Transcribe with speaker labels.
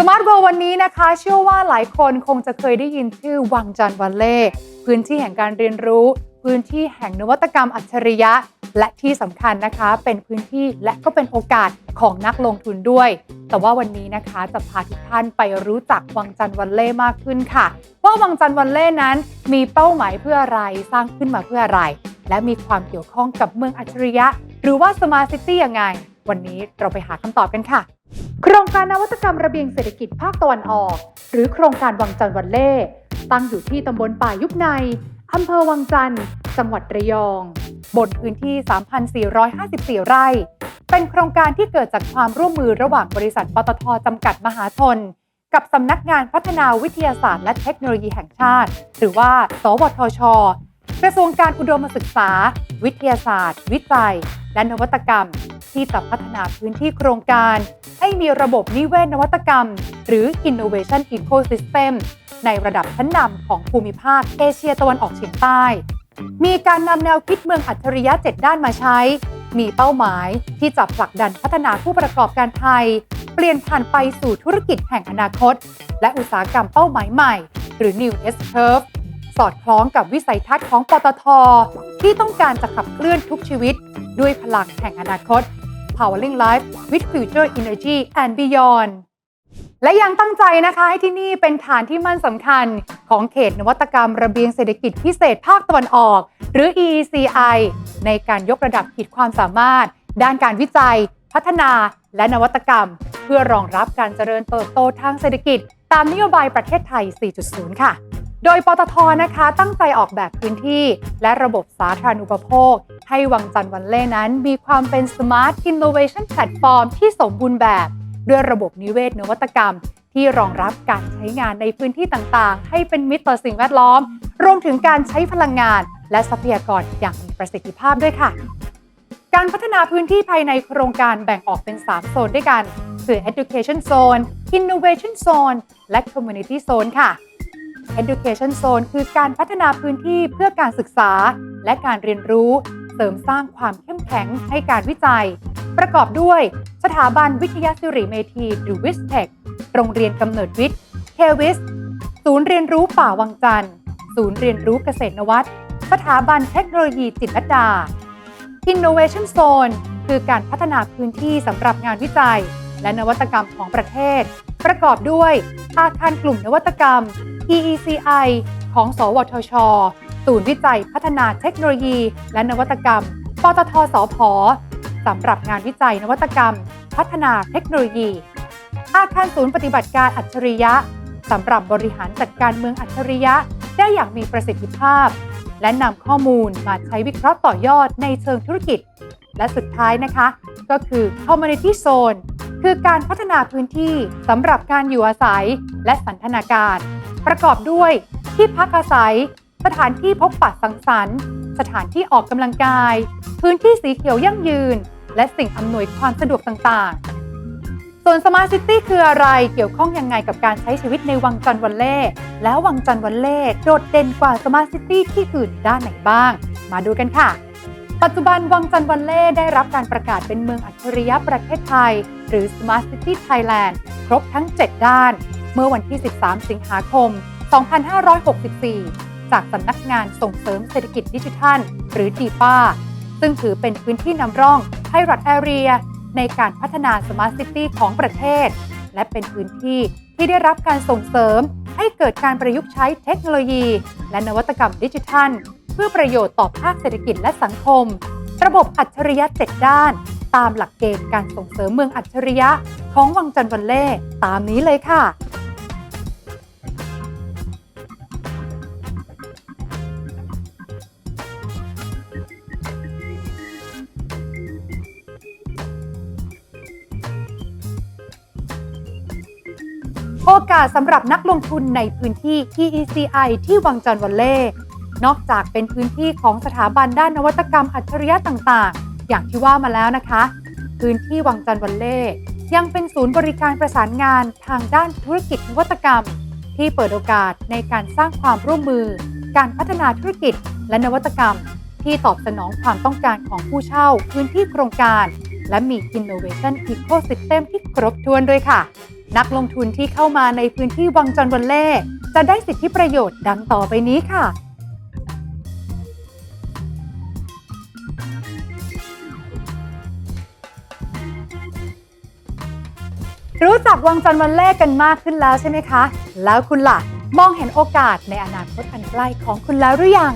Speaker 1: สมาร์ทเวิลด์วันนี้นะคะ เชื่อว่าหลายคนคงจะเคยได้ยินชื่อวังจันทร์วันเล่พื้นที่แห่งการเรียนรู้ พื้นที่แห่งนวัตกรรมอัจฉริยะ และที่สำคัญนะคะ เป็นพื้นที่และก็เป็นโอกาสของนักลงทุนด้วย แต่ว่าวันนี้นะคะจะพาทุกท่านไปรู้จักวังจันทร์วันเล่มากขึ้นค่ะ ว่าวังจันทร์วันเล่นั้นมีเป้าหมายเพื่ออะไรสร้างขึ้นมาเพื่ออะไร และมีความเกี่ยวข้องกับเมืองอัจฉริยะ หรือว่าสมาร์ทซิตี้ยังไง วันนี้เราไปหาคำตอบกันค่ะ โครงการนวัตกรรมระเบียงเศรษฐกิจภาคตะวันออก หรือโครงการวังจันทร์วันเล่ ตั้งอยู่ที่ตำบลป่ายุบในอำเภอวังจันทร์ จังหวัดระยอง บนพื้นที่ 3,454 ไร่ เป็นโครงการที่เกิดจากความร่วมมือระหว่างบริษัทปตทจำกัดมหาชน กับสำนักงานพัฒนาวิทยาศาสตร์และเทคโนโลยีแห่งชาติ หรือว่า สวทช กระทรวงการอุดมศึกษา วิทยาศาสตร์ วิจัย และนวัตกรรม ที่จะพัฒนาพื้นที่โครงการ ให้มีระบบนิเวศนวัตกรรม หรือ Innovation Ecosystem ในระดับชั้นนำของภูมิภาคเอเชียตะวันออกเฉียงใต้ มีการนำแนวคิดเมืองอัจฉริยะ 7 ด้านมาใช้ มีเป้าหมายที่จะผลักดันพัฒนาผู้ประกอบการไทย เปลี่ยนผ่านไปสู่ธุรกิจแห่งอนาคต และอุตสาหกรรมเป้าหมายใหม่ หรือ New S Curve สอดคล้องกับวิสัยทัศน์ของปตท ที่ต้องการจะขับเคลื่อนทุกชีวิต ด้วยพลังแห่งอนาคต Powering Life with Future Energy and Beyond และยังตั้งใจนะคะให้ที่นี่เป็นฐานที่มั่นสำคัญของเขตนวัตกรรมระเบียงเศรษฐกิจพิเศษภาคตะวันออก หรือ EECI ในการยกระดับขีดความสามารถ ด้านการวิจัย พัฒนาและนวัตกรรม เพื่อรองรับการเจริญเติบโตทางเศรษฐกิจ ตามนโยบายประเทศไทย 4.0 ค่ะ โดยปตทนะคะตั้งใจออกแบบพื้นที่ และระบบสาธารณูปโภค ให้วังจันทร์วันเล่นั้น มีความเป็น Smart Innovation Platform ที่สมบูรณ์แบบ ด้วยระบบนิเวศนวัตกรรม ที่รองรับการใช้งานในพื้นที่ต่างๆ ให้เป็นมิตรต่อสิ่งแวดล้อม รวมถึงการใช้พลังงาน และทรัพยากรอย่างมีประสิทธิภาพด้วยค่ะ การพัฒนาพื้นที่ภายในโครงการแบ่งออกเป็น 3 โซนด้วยกัน คือ Education Zone Innovation Zone และ Community Zone ค่ะ Education Zone คือการพัฒนาพื้นที่เพื่อการศึกษา และการเรียนรู้ เสริมสร้างความเข้มแข็งให้การวิจัย ประกอบด้วยสถาบันวิทยาศิริเมธีหรือ w i s t e c h โรงเรียนกำเนิดวิทย์ k w i s ศูนย์เรียนรู้ป่าวังจันทร์ ศูนย์เรียนรู้เกษตรนวัตสถาบันเทคโนโลยีจิตรดา Innovation Zone คือการพัฒนาพื้นที่สำหรับงานวิจัย และนวัตกรรมของประเทศ ประกอบด้วยอาคารกลุ่มนวัตกรรม EECI ของ สวทช ศูนย์วิจัยพัฒนาเทคโนโลยี และนวัตกรรม ปตทสพสำหรับงานวิจัยนวัตกรรม พัฒนาเทคโนโลยี อาคารศูนย์ปฏิบัติการอัจฉริยะสำหรับบริหารจัดการเมืองอัจฉริยะ ได้อย่างมีประสิทธิภาพ และนำข้อมูลมาใช้วิเคราะห์ต่อยอดในเชิงธุรกิจ และสุดท้ายนะคะ ก็คือ Community Zone คือการพัฒนาพื้นที่สำหรับการอยู่อาศัยและสันทนาการ ประกอบด้วยที่พักอาศัย สถานที่พบปะสังสรรค์ สถานที่ออกกำลังกาย พื้นที่สีเขียวยั่งยืน และสิ่งอำนวยความสะดวกต่างๆ ส่วน Smart City คืออะไรเกี่ยวข้องยังไงกับการใช้ชีวิตในวังจันทร์วันเล่แล้ววังจันทร์วันเล่โดดเด่นกว่า Smart City ที่อื่นด้านไหนบ้าง มาดูกันค่ะปัจจุบันวังจันทร์วันเล่ได้รับการประกาศเป็นเมืองอัจฉริยะประเทศไทย หรือ Smart City Thailand ครบทั้ง 7 ด้าน เมื่อวันที่ 13 สิงหาคม 2564 จากสำนักงานส่งเสริมเศรษฐกิจดิจิทัล หรือดีป้าซึ่งถือเป็นพื้นที่นำร่อง Pilot Area ในการพัฒนา Smart City ของประเทศ และเป็นพื้นที่ที่ได้รับการส่งเสริม ให้เกิดการประยุกต์ใช้เทคโนโลยี และนวัตกรรมดิจิทัล เพื่อประโยชน์ต่อภาคเศรษฐกิจและสังคม ระบบอัจฉริยะ7ด้าน ตามหลักเกณฑ์การส่งเสริมเมืองอัจฉริยะของวังจันทร์วันเล่ตามนี้เลยค่ะ โอกาสสำหรับนักลงทุนในพื้นที่ EECI ที่วังจันทร์วันเล่ นอกจากเป็นพื้นที่ของสถาบันด้านนวัตกรรมอัจฉริยะต่างๆ อย่างที่ว่ามาแล้วนะคะ พื้นที่วังจันทร์วันเล่ ยังเป็นศูนย์บริการประสานงานทางด้านธุรกิจนวัตกรรม ที่เปิดโอกาสในการสร้างความร่วมมือ การพัฒนาธุรกิจ และนวัตกรรม ที่ตอบสนองความต้องการของผู้เช่า พื้นที่โครงการ และมี Innovation Ecosystem ที่ ครบถ้วนด้วยค่ะ นักลงทุนที่เข้ามาในพื้นที่วังจันทร์วันเล่จะได้สิทธิประโยชน์ดังต่อไปนี้ค่ะ รู้จักวังจันทร์วันเล่กันมากขึ้นแล้วใช่ไหมคะ แล้วคุณล่ะ มองเห็นโอกาสในอนาคตอันใกล้ของคุณแล้วหรือยัง